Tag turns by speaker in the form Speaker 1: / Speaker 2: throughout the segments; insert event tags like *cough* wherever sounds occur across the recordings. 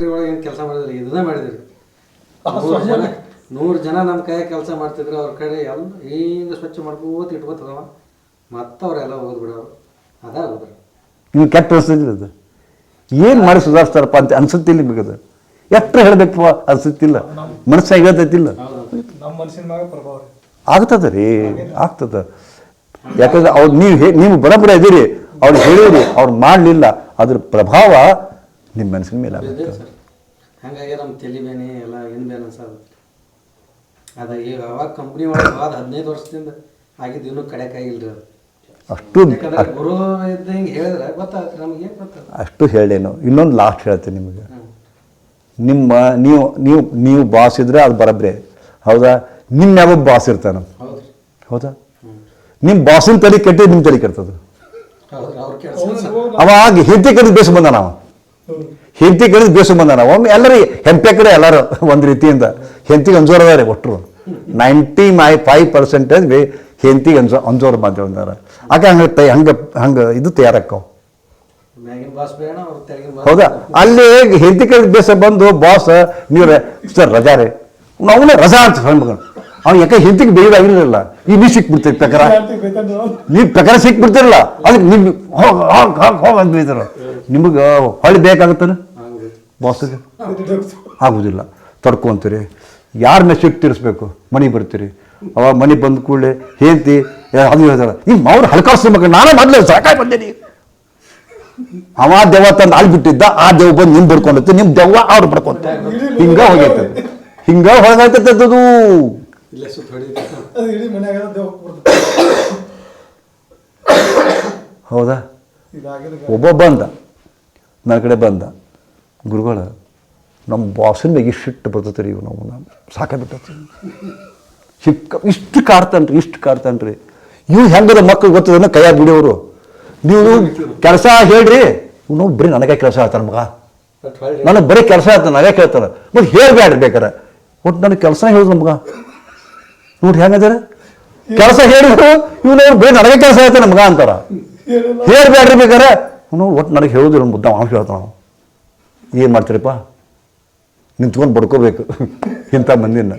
Speaker 1: Factory ಒಳಗೆ ಏನು ಕೆಲಸ ಮಾಡಿದ್ರಿ? ಇದನ್ನ ಮಾಡಿದ್ರಿ. ನೂರು ಜನ ನೂರು ಜನ ನಮ್ಮ ಕೈಯಾಗ ಕೆಲಸ ಮಾಡ್ತಿದ್ರು ಅವ್ರ ಕಡೆ ಎಲ್ಲ ಹಿಂಗೆ ಸ್ವಚ್ಛ ಮಾಡ್ಕೋತ ಇಟ್ಕೋತದವ ಮತ್ತೆ ಅವರೆಲ್ಲ ಓದ್ಬಿಡೋರು ಅದ ಹೋದ್ರು
Speaker 2: ನಿಮ್ಗೆ ಕೆಟ್ಟ ಅನಿಸ್ತಿಲ್ಲ ಅದು? ಏನು ಮಾಡಿ ಸುಧಾರಿಸ್ತಾರಪ್ಪ ಅಂತ ಅನ್ಸುತ್ತಿಲ್ಲ ಅದು? ಎಷ್ಟು ಹೇಳಬೇಕು ಅನ್ಸುತ್ತಿಲ್ಲ. ಮನಸ್ಸಾಗ ಹೇಳ್ತೈತಿಲ್ಲ.
Speaker 3: ನಮ್ಮ ಮನಸ್ಸಿನ ಮ್ಯಾಗ ಪ್ರಭಾವ ರೀ.
Speaker 2: ಆಗ್ತದ ರೀ ಆಗ್ತದ. ಯಾಕಂದ್ರೆ ಅವ್ರು ನೀವು ಹೇ ನೀವು ಬರೋಬ್ಬರ ಇದೀರಿ ಅವ್ರು ಹೇಳಿರಿ ಅವ್ರು ಮಾಡಲಿಲ್ಲ ಅದ್ರ ಪ್ರಭಾವ ನಿಮ್ಮ ಮನಸ್ಸಿನ ಮೇಲೆ ಆಗುತ್ತೆ.
Speaker 1: ಹಂಗಾಗಿ ನಮ್ಮ ತಲೆ ಬೇನೆ ಎಲ್ಲ ಏನು ಬೇನೆ ಸರ್ ಅದ ಈಗ ಅವಾಗ ಕಂಪ್ನಿ ಒಳಗೆ ಹೋದ ಹದಿನೈದು ವರ್ಷದಿಂದ ಆಗಿದ್ದು ಇನ್ನೂ ಕಡೆಕಾಗಿಲ್ರಿ ಅದು.
Speaker 2: ಅಷ್ಟು
Speaker 1: ಯಾಕಂದ್ರೆ ಗುರು ಇದ್ದಂಗೆ ಹೇಳಿದ್ರೆ ಗೊತ್ತಾಗುತ್ತೆ ನಮ್ಗೆ ಏನು ಗೊತ್ತಾಗುತ್ತೆ?
Speaker 2: ಅಷ್ಟು ಹೇಳೇನು. ಇನ್ನೊಂದು ಲಾಸ್ಟ್ ಹೇಳ್ತೀನಿ ನಿಮಗೆ. ನಿಮ್ಮ ನೀವು ನೀವು ನೀವು ಬಾಸ್ ಇದ್ರೆ ಅದು ಬರಬ್ರೆ. ಹೌದಾ? ನಿಮ್ಮ ಯಾವ ಬಾಸ್ ಇರ್ತಾನ. ಹೌದಾ? ನಿಮ್ಮ ಬಾಸಿನ ತಲೆ ಕೆಟ್ಟಿದ್ದು ನಿಮ್ಮ ತಲೆ ಕೆಡ್ತದ. ಅವಾಗ ಹೆಂಡತಿ ಕಡೆ ಬೇಸ ಬಂದ ನಾವು ಹೆಂಡತಿ ಕಡೆ ಬೇಸು ಬಂದ ನಾವು ಒಮ್ಮೆ ಎಲ್ಲರೂ ಹೆಂಪೆ ಕಡೆ ಎಲ್ಲರೂ ಒಂದು ರೀತಿಯಿಂದ ಹೆಂಡತಿ ಅಂಜೋರ್ ಅದಾರೆ ಒಟ್ಟರು ನೈಂಟಿ ಮೈ ಫೈವ್ ಪರ್ಸೆಂಟೇಜ್ ಬೇ ಹೆಂಡತಿಗೆ ಅಂಜೋ ಅಂಜೋರ್ ಮಾಧ್ಯಮದಾರ ಆಕೆ ಹಂಗೆ ತೈ ಹಂಗೆ ಹಂಗೆ ಇದು ತಯಾರಕ್ಕವು ಹೌದಾ? ಅಲ್ಲಿ ಹೆಂಡತಿ ಕಡೆ ಬೇಸ ಬಂದು ಬಾಸ್ ನೀವು ಸರ್ ರಜಾ ರೀ. ನಾವು ರಜಾ ಅಂತ ಮಗನು ಅವ್ನು ಯಾಕೆ ಹೆಂಡತಿಗೆ ಆಗಿರಲಿಲ್ಲ ಈ ನೀ ಸಿಕ್ಬಿಡ್ತೀರಿ ಪ್ರಕಾರ. ನೀವು ಪ್ರಕಾರ ಸಿಕ್ಬಿಡ್ತಿರಲ್ಲ. ಅದಕ್ಕೆ ನಿಮ್ ಹೋಗ್ ಹೋಗ್ ಬೈತಾರ ನಿಮಗೆ ಹೊಳ್ಳಿ ಬೇಕಾಗುತ್ತಾನೆ? ಬಾಸ್ಗೆ? ಆಗುದಿಲ್ಲ. ತಡ್ಕೊಂತೀರಿ ಯಾರ ಮೆಸೇಜ್ ತಿರ್ಸ್ಬೇಕು ಮನೆಗೆ ಬರ್ತೀರಿ. ಅವ ಮನೆ ಬಂದ ಕೂಡಲೇ ಹೇಂತಿ ಅದು ಹೇಳ್ತಾರ ನಿಮ್ಮ ಅವ್ರು ಹಲಕಾಸು ಮಗ ನಾನೇ ಮೊದಲು ಸಾಕಾಗಿ ಬಂದೇನಿ ಅವ ದೆವ್ವ ತಂದು ಅಲ್ಲಿ ಬಿಟ್ಟಿದ್ದ ಆ ದೆವ್ವ ಬಂದು ನಿಮ್ ಬಿಡ್ಕೊಂಡೈತೆ ನಿಮ್ಮ ದೆವ್ವ ಅವ್ರು ಬಿಡ್ಕೊಂತ ಹಿಂಗ ಹೋಗೈತೆ ಹಿಂಗ ಹೋಗೈತೆ ಅದು.
Speaker 1: ಇಲ್ಲೇ ಸುತ್ತ
Speaker 3: ಅದು ಇಡೀ ಮನ್ಯಾಗ
Speaker 2: ಹೌದಾ? ಒಬ್ಬ ಬಂದ ನನ್ನ ಕಡೆ ಬಂದ. ಗುರುಗಳು ನಮ್ಮ ಬಾಸಿನ ಮೇಲೆ ಇಷ್ಟು ಸಿಟ್ಟು ಬರ್ತೈತೆ ರೀ ಇವು ನಾವು ನಾವು ಸಾಕಾಗ್ಬಿಟ್ಟೈತಿ ಸಿಕ್ಕ ಇಷ್ಟು ಕಾಡ್ತಾನ್ರಿ ಇಷ್ಟು ಕಾಡ್ತಾನ್ರಿ. ಇವು ಹೆಂಗದ ಮಕ್ಕಳು ಗೊತ್ತದನ್ನ ಕೈಯಾಗ ಬಿಡಿಯವರು ನೀವು ಕೆಲಸ ಹೇಳ್ರಿ. ಇವ್ನು ಬರೀ ನನಗೆ ಕೆಲಸ ಹೇಳ್ತಾನೆ ಮಗ. ನನಗೆ ಬರೀ ಕೆಲಸ ಹೇಳ್ತಾನೆ ನನಗೆ ಕೇಳ್ತಾನೆ. ಮತ್ತೆ ಹೇಳ್ಬೇಡ್ರಿ ಬೇಕಾರೆ. ಒಟ್ಟು ನನಗೆ ಕೆಲಸ ಹೇಳಿದ್ರು ಮಗ ನೋಡ್ರಿ ಹೆಂಗದಾರ? ಕೆಲಸ ಹೇಳಿದ್ರು ಇವನು ಬೇರೆ ನನಗೆ ಕೆಲಸ ಹೇಳ್ತಾರೆ ಮಗ ಅಂತಾರ. ಹೇಳ್ಬೇಡ್ರಿ ಬೇಕಾರೆ. ಅವನು ಒಟ್ಟು ನನಗೆ ಹೇಳುದಿಲ್ಲ, ಮುದ್ದ ಅವ್ನು ಹೇಳ್ತಾನ ಏನು ಮಾಡ್ತೀರಪ್ಪ? ನಿಂತ್ಕೊಂಡು ಬಡ್ಕೋಬೇಕು. ಇಂಥ ಮಂದಿನ.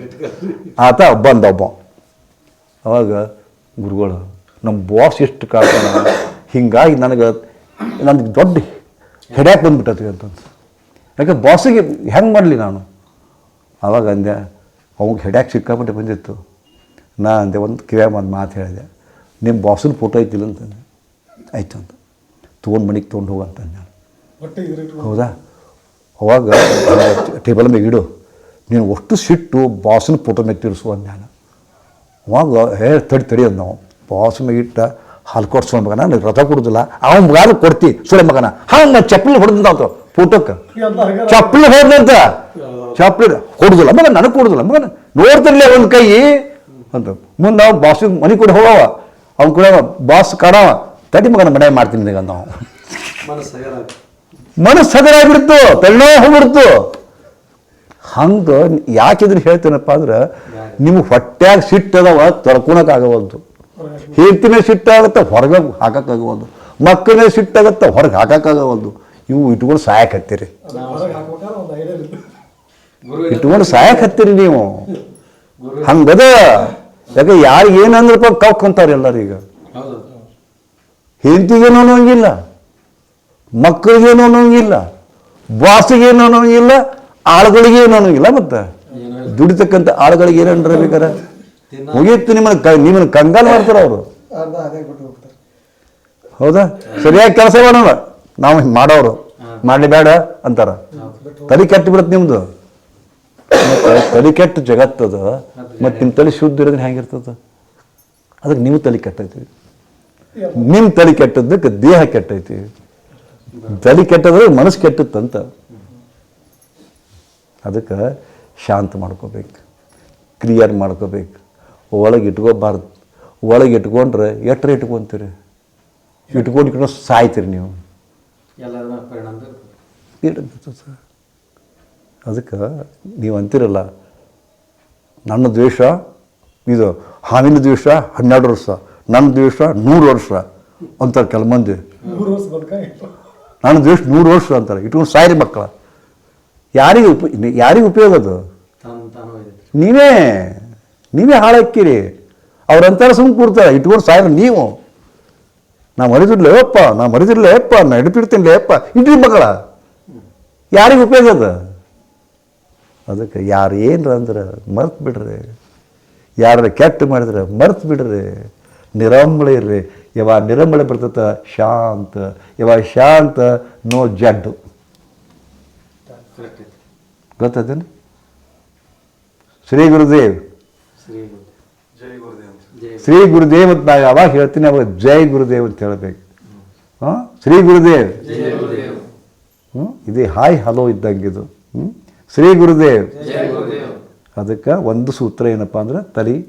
Speaker 2: ಆತ ಬಂದ ಒಬ್ಬ. ಅವಾಗ, ಗುರುಗಳು ನಮ್ಮ ಬಾಸ್ ಎಷ್ಟು ಕಾಡ್ತಾನ? ಹಿಂಗಾಗಿ ನನಗೆ ನನಗೆ ದೊಡ್ಡ ಹೆಡ್ಯಾಕ್ ಬಂದ್ಬಿಟ್ಟತಿ ಅಂತ ಯಾಕೆ ಬಾಸಿಗೆ ಹೆಂಗೆ ಮಾಡಲಿ ನಾನು? ಅವಾಗ ಅಂದೆ, ಅವ್ಗೆ ಹೆಡ್ಯಾಕ್ ಸಿಕ್ಕಾಪಟ್ಟೆ ಬಂದಿತ್ತು. ನಾ ಅಂದೆ ಒಂದು ಕಿವ್ಯಾಗ ಒಂದು ಮಾತು ಹೇಳಿದೆ. ನಿಮ್ಮ ಬಾಸನ ಫೋಟೋ ಐತಿಲ್ಲ ಅಂತಂದೆ. ಆಯ್ತು ಅಂತ. ತೊಗೊಂಡು ಮನೆಗೆ ತೊಗೊಂಡು ಹೋಗಂತ ನಾನು ಹೌದಾ? ಅವಾಗ *coughs* ಟೇಬಲ್ ಮೇಲೆ ಇಡು. ನೀನು ಅಷ್ಟು ಸಿಟ್ಟು ಬಾಸನ ಫೋಟೋ ಮೇಲೆ ತಿರ್ಸು ಅಂದ ನಾನು. ಅವಾಗ ಹೇ ತಡಿ ತಡಿ ಅಂದ ನಾವು. ಬಾಸ್ ಮೇಲೆ ಇಟ್ಟ ಹಾಲು ಕೊಡ್ಸೋ ಮಗನ. ನಾನು ರಥ ಕೊಡೋದಿಲ್ಲ. ಅವನ ಮಗಾಲು ಕೊಡ್ತಿ. ಸುಳೆ ಮಗನ. ಹಂಗೆ ಚಪ್ಪಲಿ ಹೊಡೆದಂತ ಫೋಟೋಕ್ಕೆ
Speaker 3: ಎಲ್ಲ
Speaker 2: ಚಪ್ಪಲಿ ಹೊಡೆದಂತ ಚಪ್ಪಲಿ ಹೊಡೆದಿಲ್ಲ ಮಗ ನನಗೆ ಕೊಡೋದಿಲ್ಲ ಮಗನ. ನೋಡ್ತಿರ್ಲಿ ಒಂದು ಕೈ. ಅಂತ. ಮುಂದೆ ಅವ್ನು ಬಾಸ್ ಮನೆ ಕೂಡ ಹೋಗವ ಅವ್ನು ಕೂಡ ಬಾಸ್ ಕಾಡವ ತಡಿ ಮಗನ ಮನೆ ಮಾಡ್ತೀನಿ ನಿನಗೆ ಅಂದ ನಾವು
Speaker 1: ಮನಸ್ಸು ಹಗರ
Speaker 2: ಮನಸ್ಸು ಹಗರಾಗ್ಬಿಡ್ತು ತಳ್ಳೋ ಹೋಗ್ಬಿಡ್ತು ಹಂಗೆ ಯಾಕಿದ್ರೆ ಹೇಳ್ತೇನಪ್ಪ ಅಂದ್ರೆ ನಿಮ್ಗೆ ಹೊಟ್ಯಾಗ ಸಿಟ್ಟದವ ತೊಳ್ಕೊಳಕ್ಕಾಗವಲ್ದು ಹೆಂಡತಿ ಮೇಲೆ ಸಿಟ್ಟಾಗತ್ತೆ ಹೊರಗೆ ಹಾಕಕ್ಕಾಗವಲ್ದು ಮಕ್ಕಳೇ ಸಿಟ್ಟಾಗತ್ತೆ ಹೊರಗೆ ಹಾಕಕ್ಕಾಗವಲ್ದು ಇವು ಇಟ್ಕೊಂಡು ಸಾಯಕ್ಕೆ ಹತ್ತೀರಿ. ಇಟ್ಕೊಂಡು ಸಾಯಕ್ ಹತ್ತೀರಿ ನೀವು. ಹಂಗದ? ಯಾಕೆ ಯಾರು ಏನಂದ್ರಪ್ಪ ಕವ್ಕೊಂತಾರೆ ಎಲ್ಲರೂ ಈಗ.
Speaker 1: ಹೌದು.
Speaker 2: ಹೆಂಡತಿಗೇನು ಅನ್ನೋಂಗಿಲ್ಲ ಮಕ್ಕಳಿಗೇನು ಅನ್ನೋಂಗಿಲ್ಲ ಬಾಸಿಗೇನು ಅನ್ನೋಂಗಿಲ್ಲ ಆಳುಗಳಿಗೇನು ಅನ್ನೋಂಗಿಲ್ಲ ಮತ್ತೆ? ದುಡಿತಕ್ಕಂಥ ಆಳುಗಳಿಗೆ ಏನಂದ್ರೆ ಬೇಕಾರೆ
Speaker 1: ಮುಗಿಯುತ್ತೆ
Speaker 2: ಮುಗಿಯಿತು ನಿಮ್ಮನ್ನ ಕ ನಿಮ್ಮನ್ನ ಕಂಗಾಲು ಮಾಡ್ತಾರೆ ಅವರು.
Speaker 3: ಅರ್ಧ ಅದೇ ಬಿಟ್ಟು ಹೋಗ್ತಾರೆ.
Speaker 2: ಹೌದಾ? ಸರಿಯಾಗಿ ಕೆಲಸ ಮಾಡೋಣ ನಾವು ಮಾಡೋರು. ಮಾಡಲಿ ಬೇಡ ಅಂತಾರ. ತಲೆ ಕೆಟ್ಟು ಬಿಡುತ್ತೆ ನಿಮ್ದು. ಮತ್ತೆ ತಲೆ ಕೆಟ್ಟ ಜಗತ್ತದ ಮತ್ತೆ ನಿಮ್ಮ ತಲೆ ಶುದ್ಧ ಇರೋದ್ರೆ ಹೆಂಗಿರ್ತದ ಅದಕ್ಕೆ ನೀವು ತಲೆ ಕೆಟ್ಟೈತಿ. ನಿಮ್ಮ ತಲೆ ಕೆಟ್ಟದ್ದಕ್ಕೆ ದೇಹ ಕೆಟ್ಟೈತಿ. ತಲೆ ಕೆಟ್ಟದ್ರೆ ಮನಸ್ಸು ಕೆಟ್ಟತ್ತಂತ. ಅದಕ್ಕೆ ಶಾಂತ ಮಾಡ್ಕೋಬೇಕು. ಕ್ಲಿಯರ್ ಮಾಡ್ಕೋಬೇಕು. ಒಳಗೆ ಇಟ್ಕೋಬಾರ್ದು. ಒಳಗೆ ಇಟ್ಕೊಂಡ್ರೆ ಎಟ್ರೆ ಇಟ್ಕೊಂತೀರಿ? ಇಟ್ಕೊಂಡು ಇಟ್ಕೊಂಡು ಸಾಯ್ತೀರಿ ನೀವು
Speaker 1: ಎಲ್ಲರ ಮೇಲೆ ಪರಿಣಾಮ ಬೀರ್ತದೆ
Speaker 2: ಇರ್ತದೆ ಸರ್ ಅದಕ್ಕೆ ನೀವು ಅಂತಿರಲ್ಲ ನನ್ನ ದ್ವೇಷ ಇದು ಹಾವಿನ ದ್ವೇಷ ಹನ್ನೆರಡು ವರ್ಷ ನನ್ನ ದ್ವೇಷ ನೂರು ವರ್ಷ ಅಂತಾರೆ ಕೆಲ ಮಂದಿ. ನನ್ನ ದ್ವೇಷ ನೂರು ವರ್ಷ ಅಂತಾರೆ. ಇಟ್ಕೊಂಡು ಸಾಯಿರಿ ಮಕ್ಕಳ. ಯಾರಿಗೆ ಉಪ ಯಾರಿಗೆ ಉಪಯೋಗ ಅದು?
Speaker 1: ತಾನು ತಾನು ಒಯ್ದೈತಿ
Speaker 2: ನೀವೇ ನೀವೇ ಹಾಳಾಕ್ಕಿರಿ. ಅವ್ರಂತಾರೆ ಸುಮ್ಮನೆ ಕೂಡ್ತಾರೆ ಇಟ್ಕೊಂಡು ಸಾಯ ನೀವು. ನಾ ಮರಿದಿರ್ಲೇ ಅಪ್ಪ ನಾ ಮರಿದಿರ್ಲೇ ಅಪ್ಪ ನಾ ಲೇ ಅಪ್ಪ. ಇಡ್ರಿ ಮಕ್ಕಳ. ಯಾರಿಗೆ ಉಪಯೋಗ ಅದ? ಅದಕ್ಕೆ ಯಾರು ಏನ್ರ ಅಂದ್ರೆ ಮರ್ತು ಬಿಡ್ರಿ. ಯಾರ ಕೆಟ್ಟ ಮಾಡಿದ್ರೆ ಮರ್ತು ಬಿಡ್ರಿ. ನಿರಂಬಳೆ ಇರ್ರಿ. ಯಾವ ನಿರಂಬಳೆ ಬರ್ತತ ಶಾಂತ. ಯಾವ ಶಾಂತ ನೋ ಜಡ್ಡು. ಗೊತ್ತದೇನು ಶ್ರೀ ಗುರುದೇವ್.
Speaker 1: ಶ್ರೀ ಗುರು
Speaker 4: ಜೈ ಗುರುದೇವ್
Speaker 2: ಶ್ರೀ ಗುರುದೇವ್ ಅಂತ ನಾವು ಯಾವಾಗ ಹೇಳ್ತೀನಿ ಅವಾಗ ಜೈ ಗುರುದೇವ್ ಅಂತ ಹೇಳಬೇಕು. ಹಾಂ ಶ್ರೀ ಗುರುದೇವ್.
Speaker 1: ಜೈ ಗುರುದೇವ್.
Speaker 2: ಹ್ಞೂ ಇದೇ ಹಾಯ್ ಹಲೋ ಇದ್ದಂಗೆ ಇದು ಹ್ಞೂ ಶ್ರೀ ಗುರುದೇವ್. ಅದಕ್ಕೆ ಒಂದು ಸೂತ್ರ ಏನಪ್ಪ ಅಂದ್ರೆ ತಲಿ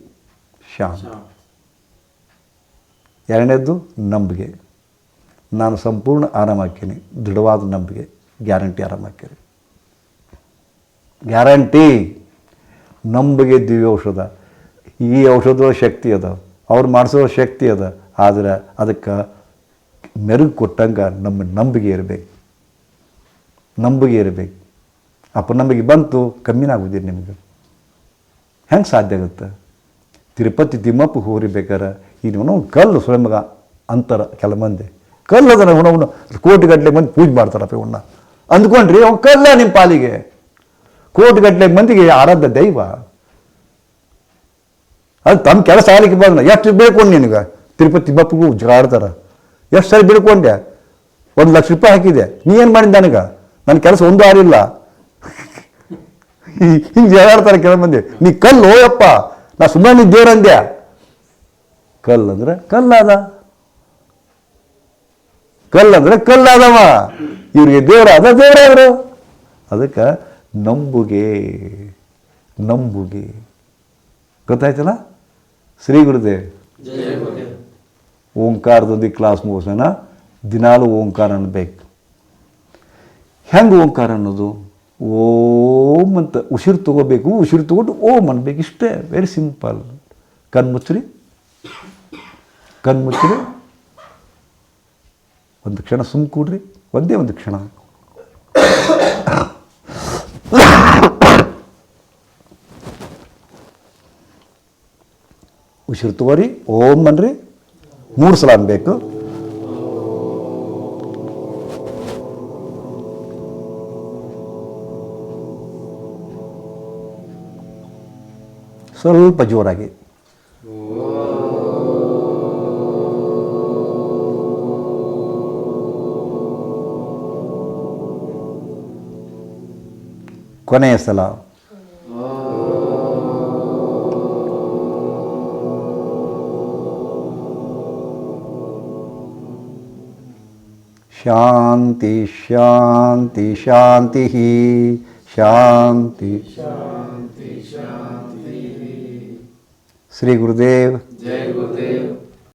Speaker 2: ಶಾಂತ ಎರಡನೇದ್ದು ನಂಬಿಕೆ. ನಾನು ಸಂಪೂರ್ಣ ಆರಾಮಾಕೀನಿ ದೃಢವಾದ ನಂಬಿಕೆ. ಗ್ಯಾರಂಟಿ ಆರಾಮಾಕೀನಿ ಗ್ಯಾರಂಟಿ. ನಂಬಿಕೆ ದಿವ್ಯ ಔಷಧ. ಈ ಔಷಧ ಶಕ್ತಿ ಅದ. ಅವ್ರು ಮಾಡಿಸೋ ಶಕ್ತಿ ಅದ. ಆದರೆ ಅದಕ್ಕೆ ಮೆರುಗು ಕೊಟ್ಟಂಗೆ ನಮ್ಮ ನಂಬಿಕೆ ಇರಬೇಕು. ನಂಬಿಕೆ ಇರಬೇಕು. ಅಪನಂಬಿಕೆ ಬಂತು ಕಮ್ಮಿನ ಆಗುದಿಲ್ಲ ನಿಮಗೆ. ಹೆಂಗೆ ಸಾಧ್ಯ ಆಗುತ್ತೆ? ತಿರುಪತಿ ತಿಮ್ಮಪ್ಪ ಹೋರಿಬೇಕಾರೆ ಇವನು ಕಲ್ಲು ಸ್ವಯಂಗ ಅಂತಾರ ಕೆಲ ಮಂದಿ. ಕಲ್ಲು ಅದನ್ನು ಅವನವನು ಕೋಟಿಗಟ್ಟಲೆ ಮಂದಿ ಪೂಜೆ ಮಾಡ್ತಾರಪ್ಪ ಇವನ್ನ. ಅಂದ್ಕೊಂಡ್ರಿ, ಅವ್ನು ಕಲ್ಲ ನಿಮ್ಮ ಪಾಲಿಗೆ. ಕೋಟಿಗಟ್ಟಲೆ ಮಂದಿಗೆ ಆರಾಧ್ಯ ದೈವ. ಅದು ತಮ್ಮ ಕೆಲಸ ಆಗಲಿಕ್ಕೆ ಬಂದ ಎಷ್ಟು ಬೇಕೊಂಡು ನಿನಗೆ? ತಿರುಪತಿ ತಿಮ್ಮಪ್ಪಗೂ ಜಗಾಡ್ತಾರ. ಎಷ್ಟು ಸರಿ ಬಿಡ್ಕೊಂಡೆ ಒಂದು ಲಕ್ಷ ರೂಪಾಯಿ ಹಾಕಿದೆ ನೀ ಏನು ಮಾಡಿದ ನನಗೆ? ನನ್ನ ಕೆಲಸ ಒಂದು ಆರಿಲ್ಲ ಹಿಂಗೆ ಜಗಾಡ್ತಾರೆ ಕೆಲ ಮಂದಿ. ನೀ ಕಲ್ಲು ಹೋಯಪ್ಪ. ನಾ ಸುಮ್ಮನೆ ನೀ ದೇವ್ರಂದ್ಯ ಕಲ್ಲು ಅಂದ್ರೆ ಕಲ್ಲಾದ. ಕಲ್ಲಂದ್ರೆ ಕಲ್ಲಾದವ. ಇವ್ರಿಗೆ ದೇವರಾದ ದೇವ್ರಾದ್ರು ಅದಕ್ಕೆ ನಂಬುಗೆ ನಂಬುಗೆ. ಗೊತ್ತಾಯ್ತಲ್ಲ? ಶ್ರೀ
Speaker 1: ಗುರುದೇವ್.
Speaker 2: ಓಂಕಾರದೊಂದಿಗೆ ಕ್ಲಾಸ್ ಮುಗಿಸೋಣ ದಿನಾಲು ಓಂಕಾರ ಅನ್ಬೇಕು ಹೆಂಗೆ ಓಂಕಾರ ಅನ್ನೋದು? ಓಂ ಅಂತ ಉಸಿರು ತಗೋಬೇಕು, ಉಸಿರು ತಗೊಂಡು ಓಂ ಅನ್ಬೇಕು. ಇಷ್ಟೇ ವೆರಿ ಸಿಂಪಲ್ ಕಣ್ಮುಚ್ಚ್ರಿ ಕಣ್ಮುಚ್ಚ್ರಿ ಒಂದು ಕ್ಷಣ ಸುಮ್ ಕೂಡ್ರಿ. ಒಂದೇ ಒಂದು ಕ್ಷಣ. ಉಸಿರು ತಗೋರಿ, ಓಂ ಅನ್ರಿ. ಮೂರು ಸಲ ಅನ್ಬೇಕು. ಸ್ವಲ್ಪ ಜೋರಾಗಿ. ಕೊನೆಯ ಸಲ. ಶಾಂತಿ ಶಾಂತಿ. ಶಾಂತಿ ಶಾಂತಿ. ಶ್ರೀ ಗುರುದೇವ್
Speaker 1: ಜೈ ಗುರುದೇವ್